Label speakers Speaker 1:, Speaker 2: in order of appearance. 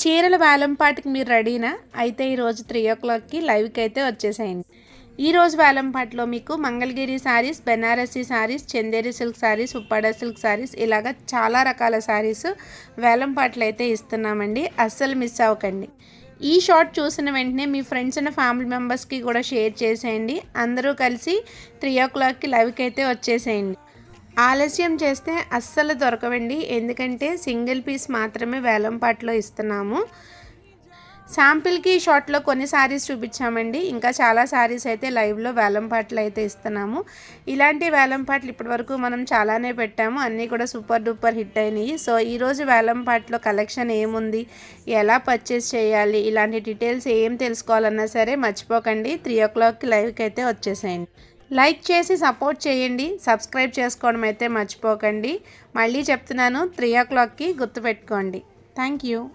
Speaker 1: చీరల వేలంపాటికి మీరు రెడీనా? అయితే ఈరోజు త్రీ ఓ క్లాక్కి లైవ్కి అయితే వచ్చేసేయండి. ఈరోజు వేలంపాట్లో మీకు Mangalagiri sarees Banarasi sarees Chanderi silk sarees Uppada silk sarees ఇలాగ చాలా రకాల శారీస్ వేలంపాట్లు అయితే ఇస్తున్నామండి. అస్సలు మిస్ అవ్వకండి. ఈ షార్ట్ చూసిన వెంటనే మీ ఫ్రెండ్స్ అండ్ ఫ్యామిలీ మెంబర్స్కి కూడా షేర్ చేసేయండి. అందరూ కలిసి త్రీ ఓ క్లాక్కి లైవ్కి అయితే వచ్చేసేయండి. ఆలస్యం చేస్తే అస్సలు దొరకవండి. ఎందుకంటే సింగిల్ పీస్ మాత్రమే వేలంపాట్లో ఇస్తున్నాము. శాంపిల్కి షార్ట్లో కొన్ని శారీస్ చూపించామండి. ఇంకా చాలా శారీస్ అయితే లైవ్లో వేలంపాట్లు అయితే ఇస్తున్నాము. ఇలాంటి వేలంపాట్లు ఇప్పటివరకు మనం చాలానే పెట్టాము. అన్నీ కూడా సూపర్ డూపర్ హిట్ అయినాయి. సో ఈరోజు వేలంపాట్లో కలెక్షన్ ఏముంది? ఎలా పర్చేస్ చేయాలి? ఇలాంటి డీటెయిల్స్ ఏం తెలుసుకోవాలన్నా సరే మర్చిపోకండి. త్రీ ఓ క్లాక్కి లైవ్కి అయితే వచ్చేసేయండి. లైక్ చేసి సపోర్ట్ చేయండి. సబ్స్క్రైబ్ చేసుకోవడం అయితే మర్చిపోకండి. మళ్ళీ చెప్తున్నాను త్రీ ఓ క్లాక్కి గుర్తుపెట్టుకోండి. Thank you